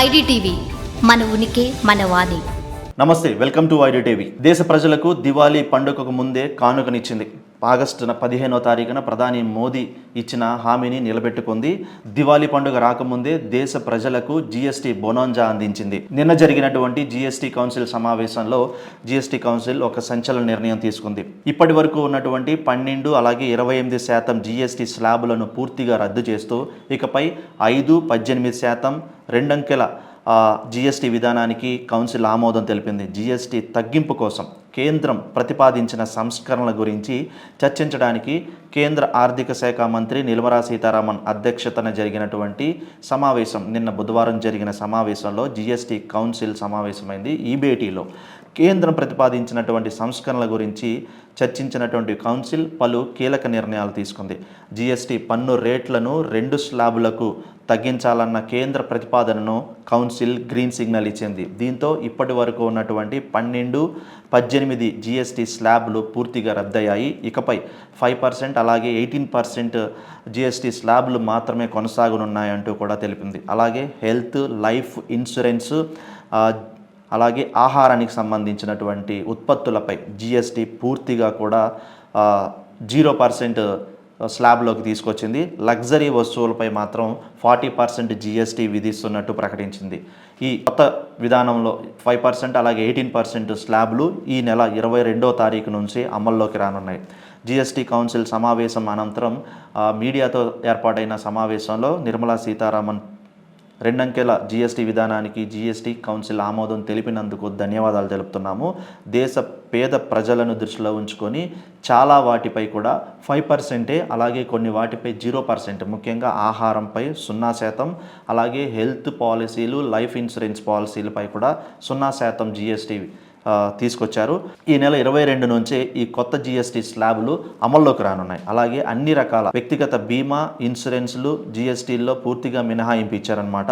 IDTV మన ఉనికి మన వాణి. నమస్తే వెల్కమ్ టు ఐడిటీవీ. దేశ ప్రజలకు దివాళీ పండుగకు ముందే కానుకనిచ్చింది. ఆగస్టు పదిహేనో తారీఖున ప్రధాని మోదీ ఇచ్చిన హామీని నిలబెట్టుకుంది. దివాళీ పండుగ రాకముందే దేశ ప్రజలకు జీఎస్టీ బొనాంజా అందించింది. నిన్న జరిగినటువంటి జీఎస్టీ కౌన్సిల్ సమావేశంలో జీఎస్టీ కౌన్సిల్ ఒక సంచలన నిర్ణయం తీసుకుంది. ఇప్పటి వరకు ఉన్నటువంటి పన్నెండు అలాగే ఇరవై ఎనిమిది శాతం జీఎస్టీ స్లాబులను పూర్తిగా రద్దు చేస్తూ ఇకపై ఐదు పద్దెనిమిది శాతం రెండంకెల జిఎస్టీ విధానానికి కౌన్సిల్ ఆమోదం తెలిపింది. జిఎస్టీ తగ్గింపు కోసం కేంద్రం ప్రతిపాదించిన సంస్కరణల గురించి చర్చించడానికి కేంద్ర ఆర్థిక శాఖ మంత్రి నిర్మలా సీతారామన్ అధ్యక్షతన జరిగినటువంటి సమావేశం నిన్న బుధవారం జరిగిన సమావేశంలో జిఎస్టీ కౌన్సిల్ సమావేశమైంది ఈ భేటీలో. కేంద్రం ప్రతిపాదించినటువంటి సంస్కరణల గురించి చర్చించినటువంటి కౌన్సిల్ పలు కీలక నిర్ణయాలు తీసుకుంది. జిఎస్టీ పన్ను రేట్లను రెండు స్లాబులకు తగ్గించాలన్న కేంద్ర ప్రతిపాదనను కౌన్సిల్ గ్రీన్ సిగ్నల్ ఇచ్చింది. దీంతో ఇప్పటి వరకు ఉన్నటువంటి పన్నెండు పద్దెనిమిది జిఎస్టీ స్లాబ్లు పూర్తిగా రద్దయ్యాయి. ఇకపై ఫైవ్ పర్సెంట్ అలాగే ఎయిటీన్ పర్సెంట్ జిఎస్టీ స్లాబ్లు మాత్రమే కొనసాగనున్నాయంటూ కూడా తెలిపింది. అలాగే హెల్త్ లైఫ్ ఇన్సూరెన్స్ అలాగే ఆహారానికి సంబంధించినటువంటి ఉత్పత్తులపై జిఎస్టీ పూర్తిగా కూడా జీరో పర్సెంట్ స్లాబ్లోకి తీసుకొచ్చింది. లగ్జరీ వస్తువులపై మాత్రం ఫార్టీ పర్సెంట్ జిఎస్టీ విధిస్తున్నట్టు ప్రకటించింది. ఈ కొత్త విధానంలో ఫైవ్ పర్సెంట్ అలాగే ఎయిటీన్ పర్సెంట్ స్లాబ్లు ఈ నెల ఇరవై రెండో తారీఖు నుంచి అమల్లోకి రానున్నాయి. జిఎస్టీ కౌన్సిల్ సమావేశం అనంతరం మీడియాతో ఏర్పాటైన సమావేశంలో నిర్మలా సీతారామన్ రెండంకెల జీఎస్టీ విధానానికి జీఎస్టీ కౌన్సిల్ ఆమోదం తెలిపినందుకు ధన్యవాదాలు తెలుపుతున్నాము. దేశ పేద ప్రజలను దృష్టిలో ఉంచుకొని చాలా వాటిపై కూడా ఫైవ్ పర్సెంటే అలాగే కొన్ని వాటిపై జీరో పర్సెంట్ ముఖ్యంగా ఆహారంపై సున్నా శాతం అలాగే హెల్త్ పాలసీలు లైఫ్ ఇన్సూరెన్స్ పాలసీలపై కూడా సున్నా శాతం జీఎస్టీ తీసుకొచ్చారు. ఈ నెల ఇరవై రెండు నుంచే ఈ కొత్త జిఎస్టీ స్లాబులు అమల్లోకి రానున్నాయి. అలాగే అన్ని రకాల వ్యక్తిగత బీమా ఇన్సూరెన్స్లు జిఎస్టీల్లో పూర్తిగా మినహాయింపు ఇచ్చారనమాట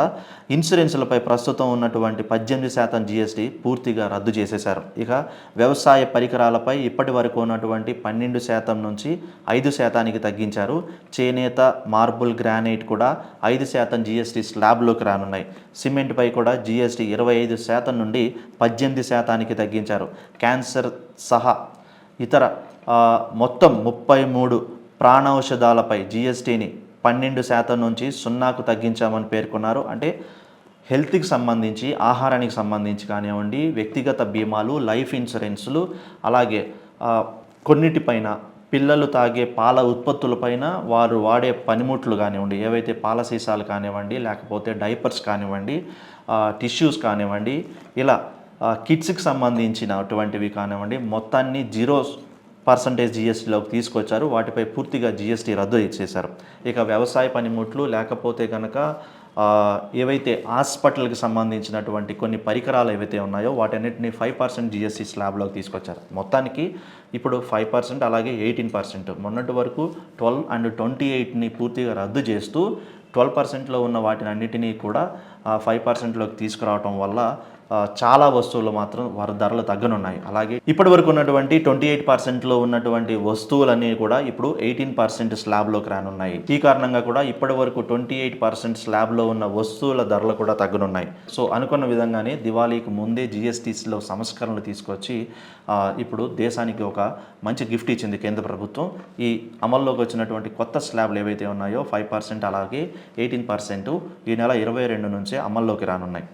ఇన్సూరెన్స్లపై ప్రస్తుతం ఉన్నటువంటి పద్దెనిమిది శాతం జిఎస్టీ పూర్తిగా రద్దు చేసేశారు. ఇక వ్యవసాయ పరికరాలపై ఇప్పటి వరకు ఉన్నటువంటి పన్నెండు శాతం నుంచి ఐదు శాతానికి తగ్గించారు. చేనేత మార్బుల్ గ్రానైట్ కూడా ఐదు శాతం జిఎస్టీ స్లాబ్లోకి రానున్నాయి. సిమెంట్పై కూడా జిఎస్టీ ఇరవై ఐదు శాతం నుండి పద్దెనిమిది శాతానికి తగ్గించారు. క్యాన్సర్ సహా ఇతర మొత్తం ముప్పై మూడు ప్రాణౌషధాలపై జిఎస్టీని పన్నెండు శాతం నుంచి సున్నాకు తగ్గించామని పేర్కొన్నారు. అంటే హెల్త్కి సంబంధించి ఆహారానికి సంబంధించి కానివ్వండి వ్యక్తిగత బీమాలు లైఫ్ ఇన్సూరెన్సులు అలాగే కొన్నిటిపైన పిల్లలు తాగే పాల ఉత్పత్తులపైన వారు వాడే పనిముట్లు కానివ్వండి ఏవైతే పాల సీసాలు కానివ్వండి లేకపోతే డైపర్స్ కానివ్వండి టిష్యూస్ కానివ్వండి ఇలా కిడ్స్కి సంబంధించినటువంటివి కానివ్వండి మొత్తాన్ని జీరో పర్సంటేజ్ జిఎస్టీలోకి తీసుకొచ్చారు. వాటిపై పూర్తిగా జిఎస్టీ రద్దు చేశారు. ఇక వ్యవసాయ పనిముట్లు లేకపోతే కనుక ఏవైతే హాస్పిటల్కి సంబంధించినటువంటి కొన్ని పరికరాలు ఏవైతే ఉన్నాయో వాటన్నిటిని ఫైవ్ పర్సెంట్ జిఎస్టీ స్లాబ్లోకి తీసుకొచ్చారు. మొత్తానికి ఇప్పుడు ఫైవ్ పర్సెంట్ అలాగే ఎయిటీన్ పర్సెంట్. మొన్నటి వరకు ట్వెల్వ్ అండ్ ట్వంటీ ఎయిట్ని పూర్తిగా రద్దు చేస్తూ ట్వెల్వ్ పర్సెంట్లో ఉన్న వాటిని అన్నిటినీ కూడా ఫైవ్ పర్సెంట్లోకి తీసుకురావటం వల్ల చాలా వస్తువులు మాత్రం వారి ధరలు తగ్గనున్నాయి. అలాగే ఇప్పటి వరకు ఉన్నటువంటి ట్వంటీ ఎయిట్ పర్సెంట్లో ఉన్నటువంటి వస్తువులన్నీ కూడా ఇప్పుడు ఎయిటీన్ పర్సెంట్ స్లాబ్లోకి రానున్నాయి. ఈ కారణంగా కూడా ఇప్పటి వరకు ట్వంటీ ఎయిట్ పర్సెంట్ స్లాబ్లో ఉన్న వస్తువుల ధరలు కూడా తగ్గనున్నాయి. సో అనుకున్న విధంగానే దివాళీకి ముందే జిఎస్టీస్లో సంస్కరణలు తీసుకొచ్చి ఇప్పుడు దేశానికి ఒక మంచి గిఫ్ట్ ఇచ్చింది కేంద్ర ప్రభుత్వం. ఈ అమల్లోకి వచ్చినటువంటి కొత్త స్లాబ్లు ఏవైతే ఉన్నాయో ఫైవ్ పర్సెంట్ అలాగే ఎయిటీన్ పర్సెంట్ ఈ నెల ఇరవై రెండు నుంచి నుంచే అమల్లోకి రానున్నాయి.